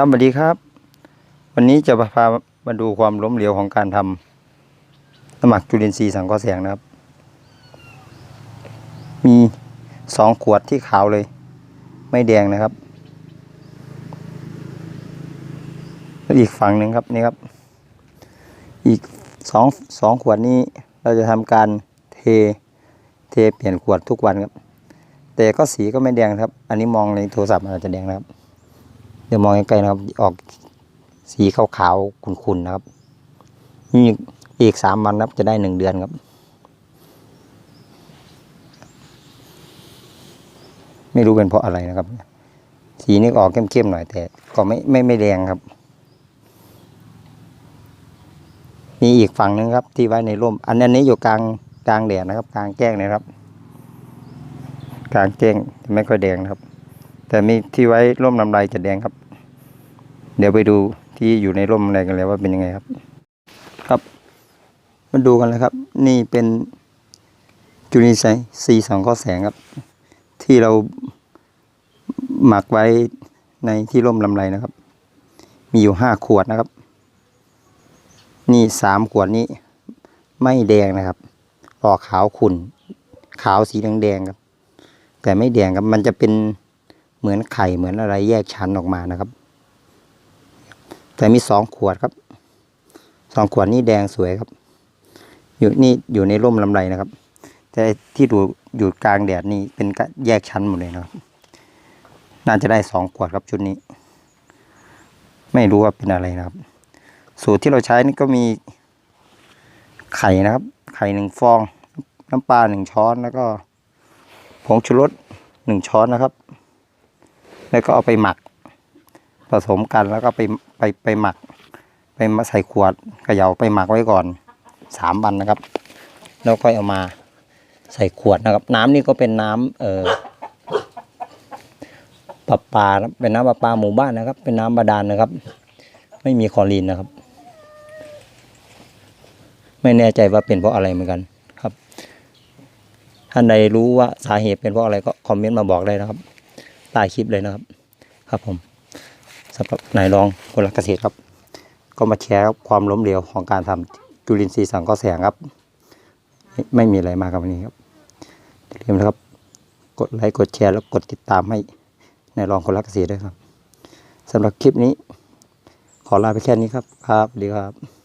ครับสวัสดีครับ วันนี้จะพามาดูความล้มเหลวของการทำน้ำหมักจุลินทรีย์สังเคราะห์แสงนะครับ มีสองขวดที่ขาวเลย ไม่แดงนะครับแล้วอีกฝั่งหนึ่งครับนี่ครับ อีกสองสองขวดนี้เราจะทำการเทเทเปลี่ยนขวดทุกวันครับ แต่ก็สีก็ไม่แดงครับ อันนี้มองในโทรศัพท์อาจจะแดงนะครับ เดี๋ยวมองใกล้ๆนะครับ ออกสีขาวๆขุ่นๆนะครับนี่อีกสามวันนะครับจะได้หนึ่งเดือนครับ ไม่รู้เป็นเพราะอะไรนะครับ สีนี้ออกเข้มๆหน่อยแต่ ก็ไม่ไม่ไม่แดงครับ มีอีกฝั่งหนึงครับ ที่ไว้ในร่มอันอันนี้อยู่กลางกลางแดดนะครับ กลางแจ้งนะครับ กลางแจ้งไม่ค่อยแดงนะครับ แต่มีที่ไว้ร่มลำไรจะแดงครับ เดี๋ยวไปดูที่อยู่ในร่มอะไรกันแล้วว่าเป็นยังไงครับ ครับมาดูกันเลยครับ นี่เป็นจุลินทรีย์สังเคราะห์แสงครับ ที่เราหมักไว้ในที่ร่มลำไรนะครับ มีอยู่ห้าขวดนะครับ นี่สามขวดนี้ ไม่แดงนะครับออกขาวขุ่น ขาวสีแดงๆครับ แต่ไม่แดงครับมันจะเป็น เหมือนไข่เหมือนอะไรแยกชั้นออกมานะครับ แต่มีสองขวดครับสองขวดนี้แดงสวยครับ อยู่นี่อยู่ในร่มลำไรนะครับ แต่ที่ดูอยู่กลางแดดนี่เป็นแยกชั้นหมดเลยนะครับ น่าจะได้สองขวดครับชุดนี้ ไม่รู้ว่าเป็นอะไรนะครับ สูตรที่เราใช้นี่ก็มีไข่นะครับ ไข่หนึ่งฟอง น้ำปลาหนึ่งช้อนแล้วก็ผงชูรสหนึ่งช้อนนะครับ แล้วก็เอาไปหมัก ผสมกันแล้วก็ไปไปไปหมัก ไปมาใส่ขวดเขย่าไปหมักไว้ก่อนสามวันนะครับ แล้วค่อยเอามาใส่ขวดนะครับ น้ำนี่ก็เป็นน้ำเอ่อประปาเป็นน้ำประปาหมู่บ้านนะครับ เป็นน้ำบาดาลนะครับ ไม่มีคลอรีนนะครับ ไม่แน่ใจว่าเป็นเพราะอะไรเหมือนกันครับท่านใดรู้ว่าสาเหตุเป็นเพราะอะไรก็คอมเมนต์มาบอกได้นะครับ ใต้คลิปเลยนะครับ ครับผมสำหรับนายรองคนรักเกษตรครับ ก็มาแชร์ความล้มเหลวของการทำจุลินทรีย์สังเคราะห์แสงครับ ไม่มีอะไรมากครับวันนี้ครับอย่าลืมนะครับ กดไลค์กดแชร์แล้วกดติดตามให้นายรองคนรักเกษตรด้วยครับสำหรับคลิปนี้ ขอลาไปแค่นี้ครับ ครับดีครับ